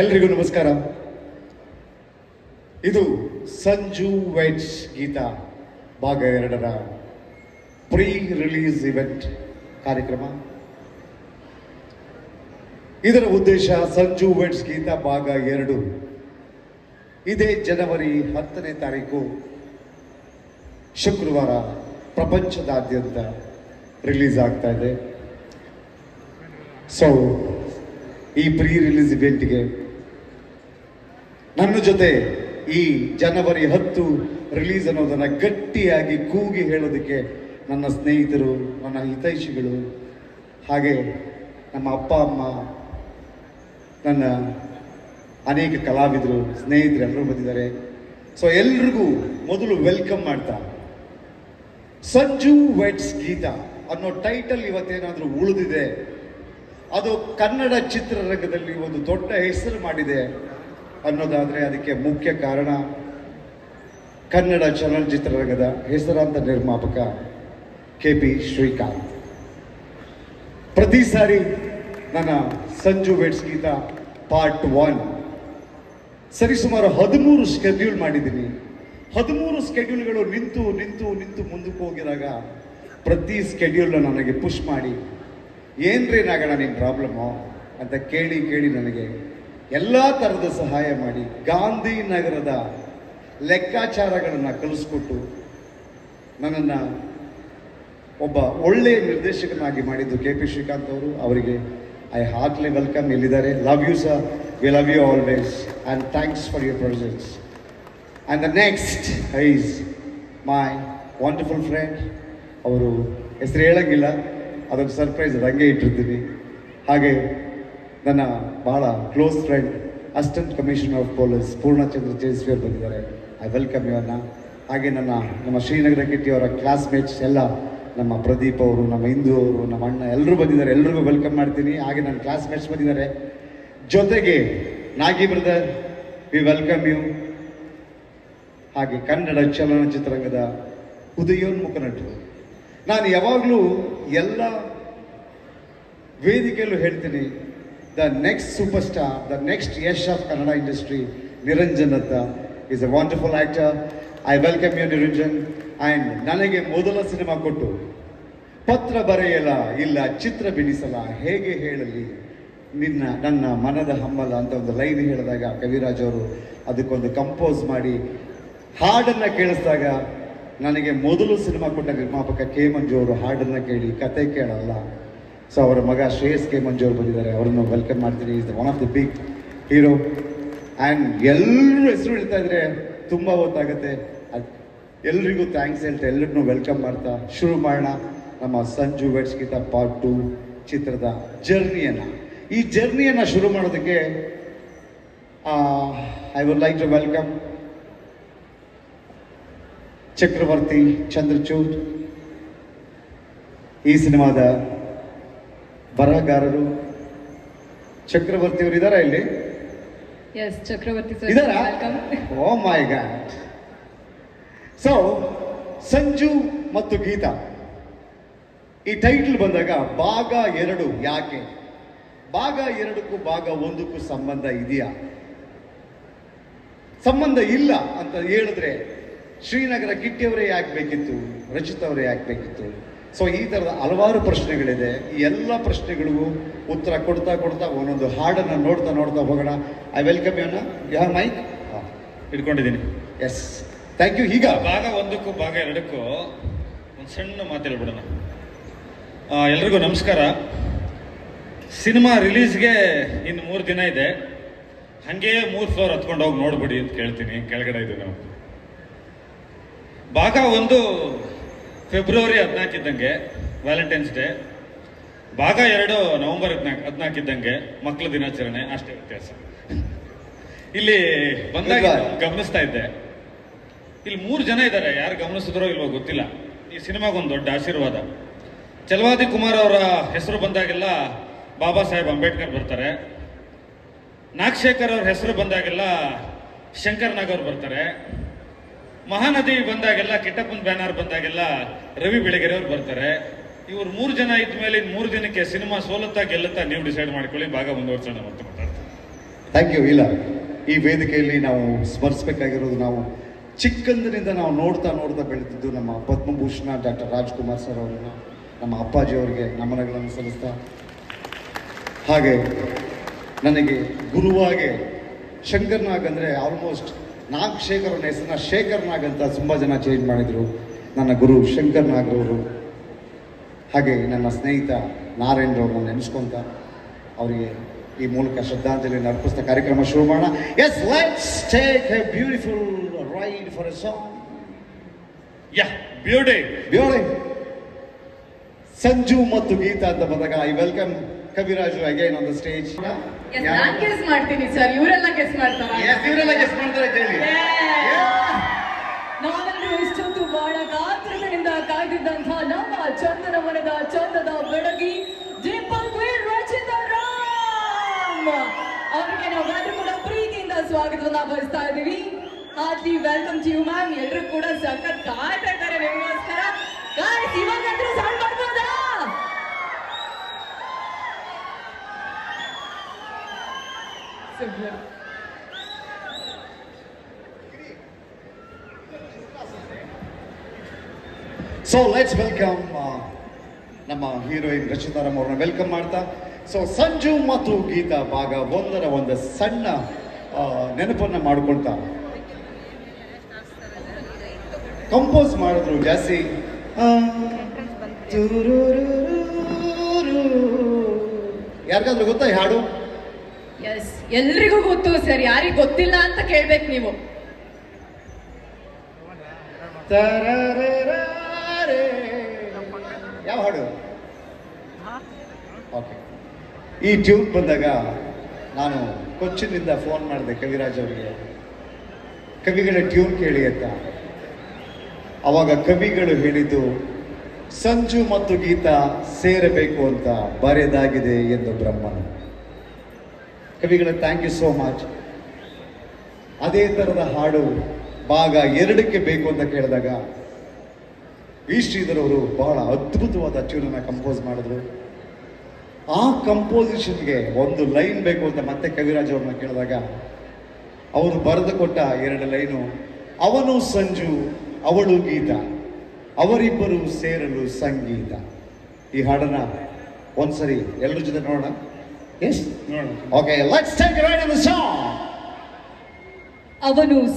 ಎಲ್ರಿಗೂ ನಮಸ್ಕಾರ. ಇದು ಸಂಜು ವೆಡ್ಸ್ ಗೀತಾ, ಭಾಗ ಎರಡರ ಪ್ರೀ ರಿಲೀಸ್ ಇವೆಂಟ್ ಕಾರ್ಯಕ್ರಮ. ಇದರ ಉದ್ದೇಶ ಸಂಜು ವೆಡ್ಸ್ ಗೀತಾ ಭಾಗ ಎರಡು. ಇದೇ ಜನವರಿ ಹತ್ತನೇ ತಾರೀಕು, ಶುಕ್ರವಾರ ಪ್ರಪಂಚದಾದ್ಯಂತ ರಿಲೀಸ್ ಆಗ್ತಾ ಇದೆ. ಸೊ ಈ ಪ್ರೀ ರಿಲೀಸ್ ಇವೆಂಟ್ಗೆ. ನನ್ನ ಜೊತೆ ಈ ಜನವರಿ ಹತ್ತು ರಿಲೀಸ್ ಅನ್ನೋದನ್ನ ಗಟ್ಟಿಯಾಗಿ ಕೂಗಿ ಹೇಳೋದಕ್ಕೆ ನನ್ನ ಸ್ನೇಹಿತರು, ನನ್ನ ಹಿತೈಷಿಗಳು, ಹಾಗೆ ನಮ್ಮ ಅಪ್ಪ, ಅಮ್ಮ, ನನ್ನ ಅನೇಕ ಕಲಾವಿದರು, ಸ್ನೇಹಿತರು ಎಲ್ಲರೂ ಬಂದಿದ್ದಾರೆ. ಸೊ ಎಲ್ರಿಗೂ ಮೊದಲು ವೆಲ್ಕಮ್ ಮಾಡ್ತಾ. ಸಂಜು ವೆಟ್ಸ್ ಗೀತಾ ಅನ್ನೋ ಟೈಟಲ್ ಇವತ್ತೇನಾದರೂ ಉಳಿದಿದೆ? ಅದು ಕನ್ನಡ ಚಿತ್ರರಂಗದಲ್ಲಿ ಒಂದು ದೊಡ್ಡ ಹೆಸರು ಮಾಡಿದೆ ಅನ್ನೋದಾದರೆ ಅದಕ್ಕೆ ಮುಖ್ಯ ಕಾರಣ ಕನ್ನಡ ಚಲನಚಿತ್ರರಂಗದ ಹೆಸರಾಂತ ನಿರ್ಮಾಪಕ ಕೆ ಪಿ ಶ್ರೀಕಾಂತ್. ಪ್ರತಿ ಸಾರಿ ನನ್ನ Sanju weds Geetha part one. ಸರಿಸುಮಾರು ಹದಿಮೂರು ಸ್ಕೆಡ್ಯೂಲ್ ಮಾಡಿದ್ದೀನಿ. ಹದಿಮೂರು ಸ್ಕೆಡ್ಯೂಲ್ಗಳು ನಿಂತು ನಿಂತು ನಿಂತು ಮುಂದಕ್ಕೆ ಹೋಗಿದಾಗ ಪ್ರತಿ ಸ್ಕೆಡ್ಯೂಲ್ನ ನನಗೆ ಪುಷ್ ಮಾಡಿ ಏನ್ರಿ ನಾಗಣ ನಿಮ್ಮ ಪ್ರಾಬ್ಲಮ್ಮು ಅಂತ ಕೇಳಿ ಕೇಳಿ ನನಗೆ ಎಲ್ಲ ಥರದ ಸಹಾಯ ಮಾಡಿ ಗಾಂಧಿನಗರದ ಲೆಕ್ಕಾಚಾರಗಳನ್ನು ಕಲಿಸ್ಕೊಟ್ಟು ನನ್ನನ್ನು ಒಬ್ಬ ಒಳ್ಳೆಯ ನಿರ್ದೇಶಕನಾಗಿ ಮಾಡಿದ್ದು ಕೆ ಪಿ ಶ್ರೀಕಾಂತ್ ಅವರು. ಅವರಿಗೆ ಐ ಹಾರ್ಟ್ಲಿ ವೆಲ್ಕಮ್ ಇಲ್ಲಿದ್ದಾರೆ. Love you sir we love you always and thanks for your presence and the next is my wonderful friend ಅವರು ಹೆಸರು ಹೇಳಂಗಿಲ್ಲ. ಅದೊಂದು ಸರ್ಪ್ರೈಸ್ ರಂಗೆ ಹಂಗೆ ಇಟ್ಟಿರ್ತೀನಿ. ಹಾಗೆ ನನ್ನ ಬಹಳ close friend assistant commissioner of police Poornachandra ಅವರು ಬಂದಿದ್ದಾರೆ. ಐ ವೆಲ್ಕಮ್ ಇವನ್ನ ಹಾಗೆ ನನ್ನ, ನಮ್ಮ ಶ್ರೀನಗರ ಕಿಟ್ಟಿ ಅವರ ಕ್ಲಾಸ್ಮೇಟ್ಸ್ ಎಲ್ಲ, ನಮ್ಮ ಪ್ರದೀಪ್ ಅವರು, ನಮ್ಮ ಇಂದು ಅವರು, ನಮ್ಮ ಅಣ್ಣ ಎಲ್ಲರೂ ಬಂದಿದ್ದಾರೆ. ಎಲ್ರಿಗೂ ವೆಲ್ಕಮ್ ಮಾಡ್ತೀನಿ. ಹಾಗೆ ನನ್ನ ಕ್ಲಾಸ್ಮೇಟ್ಸ್ ಬಂದಿದ್ದಾರೆ. ಜೊತೆಗೆ Nagi brother we welcome you ಹಾಗೆ ಕನ್ನಡ ಚಲನಚಿತ್ರರಂಗದ ಉದಯೋನ್ಮುಖ ನಟರು. ನಾನು ಯಾವಾಗಲೂ ಎಲ್ಲ ವೇದಿಕೆಯಲ್ಲೂ ಹೇಳ್ತೀನಿ the next super star the next Yash of Kannada industry, Niranjan ಅಂತ. Is a wonderful actor I welcome you Niranjan. And ನನಗೆ ಮೊದಲ ಸಿನಿಮಾ ಕೊಟ್ಟು, ಪತ್ರ ಬರೆಯಲ, ಇಲ್ಲ ಚಿತ್ರ ಬಿಡಿಸಲ, ಹೇಗೆ ಹೇಳಲಿ? ನಿನ್ನ, ನನ್ನ ಮನದ ಹಮ್ಮಲ ಅಂತ ಒಂದು ಲೈನ್ ಹೇಳಿದಾಗ ಕವಿರಾಜ್ ಅವರು ಅದಕ್ಕೊಂದು ಕಂಪೋಸ್ ಮಾಡಿ ಹಾಡನ್ನು ಕೇಳಿಸಿದಾಗ ನನಗೆ ಮೊದಲು ಸಿನಿಮಾ ಕೊಟ್ಟ ನಿರ್ಮಾಪಕ ಕೆ ಮಂಜು ಅವರು ಹಾಡನ್ನು ಕೇಳಿ, ಕತೆ ಕೇಳಲ್ಲ. ಸೊ ಅವರ ಮಗ ಶ್ರೇಯಸ್ ಕೆ ಮಂಜು ಬಂದಿದ್ದಾರೆ. ಅವರನ್ನು ವೆಲ್ಕಮ್ ಮಾಡ್ತೀನಿ. Is one of the big hero and ಎಲ್ಲರೂ ಹೆಸರು ಹೇಳ್ತಾ ಇದ್ರೆ ತುಂಬ ಹೊತ್ತಾಗುತ್ತೆ. ಅದು ಎಲ್ರಿಗೂ ಥ್ಯಾಂಕ್ಸ್ ಹೇಳ್ತಾ ಎಲ್ಲರನ್ನೂ ವೆಲ್ಕಮ್ ಮಾಡ್ತಾ. ಶುರು ಮಾಡೋಣ ನಮ್ಮ Sanju weds Geetha part two ಚಿತ್ರದ ಜರ್ನಿಯನ್ನು. ಈ ಜರ್ನಿಯನ್ನು ಶುರು ಮಾಡೋದಕ್ಕೆ I would like to welcome Chakravarthi Chandrachud ಈ ಸಿನಿಮಾದ ಬರಹಗಾರರು ಚಕ್ರವರ್ತಿ ಅವರು ಇದಾರಾ ಇಲ್ಲಿ? Yes Chakravarthi sir oh my god so Sanju ಮತ್ತು ಗೀತಾ. ಈ ಟೈಟಲ್ ಬಂದಾಗ ಭಾಗ ಎರಡು ಯಾಕೆ? ಭಾಗ ಎರಡಕ್ಕೂ ಭಾಗ ಒಂದಕ್ಕೂ ಸಂಬಂಧ ಇದೆಯಾ? ಸಂಬಂಧ ಇಲ್ಲ ಅಂತ ಹೇಳಿದ್ರೆ ಶ್ರೀನಗರ ಕಿಟ್ಟಿಯವರೇ ಯಾಕೆ ಬೇಕಿತ್ತು ರಚಿತವರೇ ಅವರೇ ಯಾಕೆ ಬೇಕಿತ್ತು ಸೊ ಈ ಥರದ ಹಲವಾರು ಪ್ರಶ್ನೆಗಳಿದೆ. ಈ ಎಲ್ಲ ಪ್ರಶ್ನೆಗಳಿಗೂ ಉತ್ತರ ಕೊಡ್ತಾ ಕೊಡ್ತಾ ಒಂದೊಂದು ಹಾಡನ್ನು ನೋಡ್ತಾ ನೋಡ್ತಾ ಹೋಗೋಣ. ಐ ವೆಲ್ಕಮ್ ಯೋನ ಯು ಹ್ಯಾವ್ ಮೈಕ್ ಇಟ್ಕೊಂಡಿದ್ದೀನಿ ಎಸ್ ಥ್ಯಾಂಕ್ ಯು ಈಗ ಭಾಗ ಒಂದಕ್ಕೂ ಭಾಗ ಎರಡಕ್ಕೂ ಒಂದು ಸಣ್ಣ ಮಾತು ಹೇಳ್ಬಿಡೋಣ. ಆ, ಎಲ್ರಿಗೂ ನಮಸ್ಕಾರ. ಸಿನಿಮಾ ರಿಲೀಸ್ಗೆ ಇನ್ನು ಮೂರು ದಿನ ಇದೆ. ಹಾಗೆ ಮೂರು ಫ್ಲೋರ್ ಹತ್ಕೊಂಡು ಹೋಗಿ ನೋಡ್ಬಿಡಿ ಅಂತ ಕೇಳ್ತೀನಿ. ಕೆಳಗಡೆ ಇದೆ ನಾವು ಭಾಗ ಒಂದು ಫೆಬ್ರವರಿ ಹದಿನಾಲ್ಕಿದ್ದಂಗೆ ವ್ಯಾಲೆಂಟೈನ್ಸ್ ಡೇ ಭಾಗ ಎರಡು ನವೆಂಬರ್ ಹದಿನಾಲ್ಕು ಹದಿನಾಲ್ಕಿದ್ದಂಗೆ ಮಕ್ಕಳ ದಿನಾಚರಣೆ ಅಷ್ಟೇ ವ್ಯತ್ಯಾಸ. ಇಲ್ಲಿ ಬಂದಾಗ. ಗಮನಿಸ್ತಾ ಇದ್ದೆ. ಇಲ್ಲಿ ಮೂರು ಜನ ಇದ್ದಾರೆ ಯಾರು ಗಮನಿಸಿದ್ರೋ ಇಲ್ವೋ ಗೊತ್ತಿಲ್ಲ. ಈ ಸಿನಿಮಾಗೊಂದು ದೊಡ್ಡ ಆಶೀರ್ವಾದ. ಚಲವಾದಿ ಕುಮಾರ್ ಅವರ ಹೆಸರು ಬಂದಾಗೆಲ್ಲ ಬಾಬಾ ಸಾಹೇಬ್ ಅಂಬೇಡ್ಕರ್ ಬರ್ತಾರೆ. ನಾಗಶೇಖರ್ ಅವ್ರ ಹೆಸರು ಬಂದಾಗೆಲ್ಲ ಶಂಕರ್ ನಾಗ್ ಅವ್ರು ಬರ್ತಾರೆ. ಮಹಾನದಿ ಬಂದಾಗೆಲ್ಲ, ಕಿಟ್ಟಪ್ಪನ ಬ್ಯಾನರ್ ಬಂದಾಗೆಲ್ಲ ರವಿ ಬೆಳಗೆರೆ ಅವ್ರು ಬರ್ತಾರೆ. ಇವ್ರು ಮೂರು ಜನ ಇದ್ದ ಮೇಲೆ ಮೂರು ದಿನಕ್ಕೆ ಸಿನಿಮಾ ಸೋಲುತ್ತಾ ಗೆಲ್ಲುತ್ತಾ ನೀವು ಡಿಸೈಡ್ ಮಾಡ್ಕೊಳ್ಳಿ, ಭಾಗ ಮುಂದುವರ್ಸೋಣ ಮತ್ತೆ ಮಾತಾಡ್ತೀನಿ ಥ್ಯಾಂಕ್ ಯು ಇಲ್ಲ ಈ ವೇದಿಕೆಯಲ್ಲಿ ನಾವು ಸ್ಮರಿಸಬೇಕಾಗಿರೋದು ನಾವು ಚಿಕ್ಕಂದಿನಿಂದ ನಾವು ನೋಡ್ತಾ ನೋಡ್ತಾ ಬೆಳೀತಿದ್ದು ನಮ್ಮ ಪದ್ಮಭೂಷಣ ಡಾಕ್ಟರ್ ರಾಜ್ಕುಮಾರ್ ಸರ್ ಅವರನ್ನ, ನಮ್ಮ ಅಪ್ಪಾಜಿ ಅವರಿಗೆ ನಮನಗಳನ್ನು ಸಲ್ಲಿಸ್ತಾ. ಹಾಗೆ ನನಗೆ ಗುರುವಾಗೆ ಶಂಕರ್ನಾಗ್ ಅಂದರೆ ಆಲ್ಮೋಸ್ಟ್ ನಾಗ್ ಶೇಖರ್ ಅವರ ಹೆಸರನ್ನ ಶೇಖರ್ ನಾಗ್ ಅಂತ ತುಂಬ ಜನ ಚೇಂಜ್ ಮಾಡಿದರು. ನನ್ನ ಗುರು ಶಂಕರ್ ನಾಗ್ರವರು ಹಾಗೆ ನನ್ನ ಸ್ನೇಹಿತ ನಾರಾಯಣರವ್ರನ್ನ ನೆನೆಸ್ಕೊಂತ ಅವರಿಗೆ ಈ ಮೂಲಕ ಶ್ರದ್ಧಾಂಜಲಿ ಅರ್ಪಿಸಿದ ಕಾರ್ಯಕ್ರಮ ಶುರು ಮಾಡೋಣ. Yes let's take a beautiful ride for a song yeah beauty beauty Sanju ಮತ್ತು ಗೀತಾ ಅಂತ ಬಂದಾಗ I welcome Kaviraj again on the stage yes non guess ಮಾಡ್ತೀನಿ ಸರ್ ಇವರೆಲ್ಲ ಗೆಸ್ ಮಾಡ್ತಾರ? ಇವರೆಲ್ಲ ಗೆಸ್ ಮಾಡ್ತಾರೆ ಕೇಳಿ. ನಾವೆಲ್ಲರೂ ಇಷ್ಟೊಂದು ಬಹಳ ಗಾತ್ರಗಳಿಂದ ಕಾಯ್ದಿದ್ದಂತಹ ನಮ್ಮ ಚಂದನ ಮನದ ಚಂದದ ಬೆಡಗಿ ಡಿಂಪಲ್ ರಚಿತ ರಾಮ್. ಅವರಿಗೆ ನಾವೆಲ್ಲರೂ ಕೂಡ ಪ್ರೀತಿಯಿಂದ ಸ್ವಾಗತವನ್ನ ಬಯಸ್ತಾ ಇದೀವಿ heartly welcome to you ma'am ಎಲ್ಲರೂ ಕೂಡ ಸೊ ಲೆಟ್ಸ್ ವೆಲ್ಕಮ್ ನಮ್ಮ ಹೀರೋಯಿನ್ ರಚಿತಾರಾಮ್ ಅವ್ರನ್ನ ವೆಲ್ಕಮ್ ಮಾಡ್ತಾ. ಸೊ ಸಂಜು ಮತ್ತು ಗೀತಾ ಭಾಗ ಒಂದರ ಒಂದು ಸಣ್ಣ ನೆನಪನ್ನು ಮಾಡ್ಕೊಳ್ತಾ. ಕಂಪೋಸ್ ಮಾಡಿದ್ರು ಜಾಸ್ತಿ. ಯಾರಿಗಾದ್ರೂ ಗೊತ್ತಾ ಹಾಡು? ಎಸ್ ಎಲ್ರಿಗೂ ಗೊತ್ತು ಸರ್ ಯಾರಿಗೆ ಗೊತ್ತಿಲ್ಲ ಅಂತ ಕೇಳ್ಬೇಕು ನೀವು. ಓಕೆ ಈ ಟ್ಯೂನ್ ಬಂದಾಗ ನಾನು ಕೊಚ್ಚಿನಿಂದ ಫೋನ್ ಮಾಡಿದೆ ಕವಿರಾಜ್ ಅವರಿಗೆ. ಕವಿಗಳ ಟ್ಯೂನ್ ಕೇಳಿ ಅಂತ. ಅವಾಗ ಕವಿಗಳು ಹೇಳಿದ್ದು, ಸಂಜು ಮತ್ತು ಗೀತ ಸೇರಬೇಕು ಅಂತ ಬರೆದಾಗಿದೆ ಎಂದು ಬ್ರಹ್ಮನು. ಕವಿಗಳ ಥ್ಯಾಂಕ್ ಯು ಸೋ ಮಚ್ ಅದೇ ಥರದ ಹಾಡು ಭಾಗ ಎರಡಕ್ಕೆ ಬೇಕು ಅಂತ ಕೇಳಿದಾಗ, ವಿ ಶ್ರೀಧರ್ ಅವರು ಬಹಳ ಅದ್ಭುತವಾದ ಟ್ಯೂನನ್ನು ಕಂಪೋಸ್ ಮಾಡಿದ್ರು. ಆ ಕಂಪೋಸಿಷನ್ಗೆ ಒಂದು ಲೈನ್ ಬೇಕು ಅಂತ ಮತ್ತೆ ಕವಿರಾಜ್ ಅವ್ರನ್ನ ಕೇಳಿದಾಗ ಅವರು ಬರೆದು ಕೊಟ್ಟ ಎರಡು ಲೈನು ಅವನು ಸಂಜು ಅವಳು ಗೀತ ಅವರಿಬ್ಬರು ಸೇರಲು ಸಂಗೀತ. ಈ ಹಾಡನ್ನ ಒಂದ್ಸರಿ ಎಲ್ಲರ ಜೊತೆ ನೋಡೋಣ. ಎಸ್ ನೋಡೋಣ. Okay let's take right in the song ಅವನು